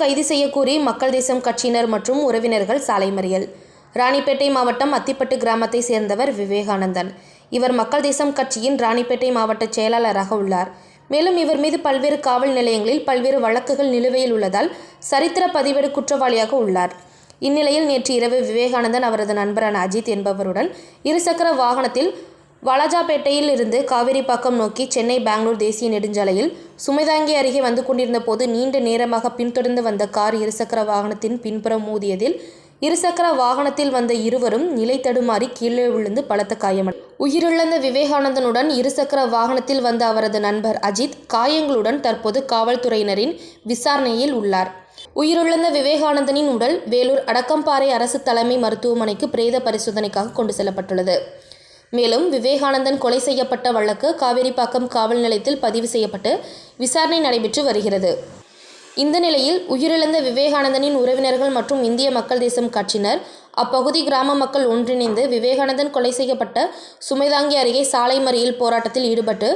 கைது செய்யக்கூறி மக்கள் தேசம் கட்சியினர் மற்றும் உறவினர்கள் சாலை மறியல். ராணிப்பேட்டை மாவட்டம் அத்திப்பட்டு கிராமத்தை சேர்ந்தவர் விவேகானந்தன். இவர் மக்கள் தேசம் கட்சியின் ராணிப்பேட்டை மாவட்ட செயலாளராக உள்ளார். மேலும் இவர் மீது பல்வேறு காவல் நிலையங்களில் பல்வேறு வழக்குகள் நிலுவையில் உள்ளதால் சரித்திர பதிவேடு குற்றவாளியாக உள்ளார். இந்நிலையில் நேற்று இரவு விவேகானந்தன் அவரது நண்பரான அஜித் என்பவருடன் இருசக்கர வாகனத்தில் வாலாஜாபேட்டையில் இருந்து காவேரிப்பாக்கம் நோக்கி சென்னை பெங்களூர் தேசிய நெடுஞ்சாலையில் சுமைதாங்கி அருகே வந்து கொண்டிருந்த போது நீண்ட நேரமாக பின்தொடர்ந்து வந்த கார் இருசக்கர வாகனத்தின் பின்புறம் மோதியதில் இருசக்கர வாகனத்தில் வந்த இருவரும் நிலை தடுமாறி கீழே விழுந்து பலத்த காயமடை. உயிரிழந்த விவேகானந்தனுடன் இருசக்கர வாகனத்தில் வந்த அவரது நண்பர் அஜித் காயங்களுடன் தற்போது காவல்துறையினரின் விசாரணையில் உள்ளார். உயிரிழந்த விவேகானந்தனின் உடல் வேலூர் அடக்கம்பாறை அரசு தலைமை மருத்துவமனைக்கு பிரேத பரிசோதனைக்காக கொண்டு செல்லப்பட்டுள்ளது. மேலும் விவேகானந்தன் கொலை செய்யப்பட்ட வழக்கு காவேரிப்பாக்கம் காவல் நிலையத்தில் பதிவு செய்யப்பட்டு விசாரணை நடைபெற்று வருகிறது. இந்த நிலையில் உயிரிழந்த விவேகானந்தனின் உறவினர்கள் மற்றும் இந்திய மக்கள் தேசம் கட்சியினர் அப்பகுதி கிராம மக்கள் ஒன்றிணைந்து விவேகானந்தன் கொலை செய்யப்பட்ட சுமைதாங்கி அருகே சாலை மறியல் போராட்டத்தில் ஈடுபட்டு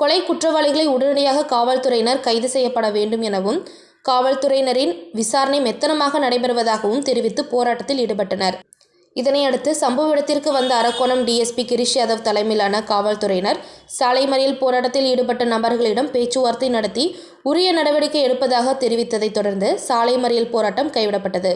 கொலை குற்றவாளிகளை உடனடியாக காவல்துறையினர் கைது செய்யப்பட வேண்டும் எனவும் காவல்துறையினரின் விசாரணை மெத்தனமாக நடைபெறுவதாகவும் தெரிவித்து போராட்டத்தில் ஈடுபட்டனர். இதனையடுத்து சம்பவ இடத்திற்கு வந்த அரக்கோணம் டிஎஸ்பி கிரிஷ் யாதவ் தலைமையிலான காவல்துறையினர் சாலை மறியல் போராட்டத்தில் ஈடுபட்ட நபர்களிடம் பேச்சுவார்த்தை நடத்தி உரிய நடவடிக்கை எடுப்பதாக தெரிவித்ததைத் தொடர்ந்து சாலை மறியல் போராட்டம் கைவிடப்பட்டது.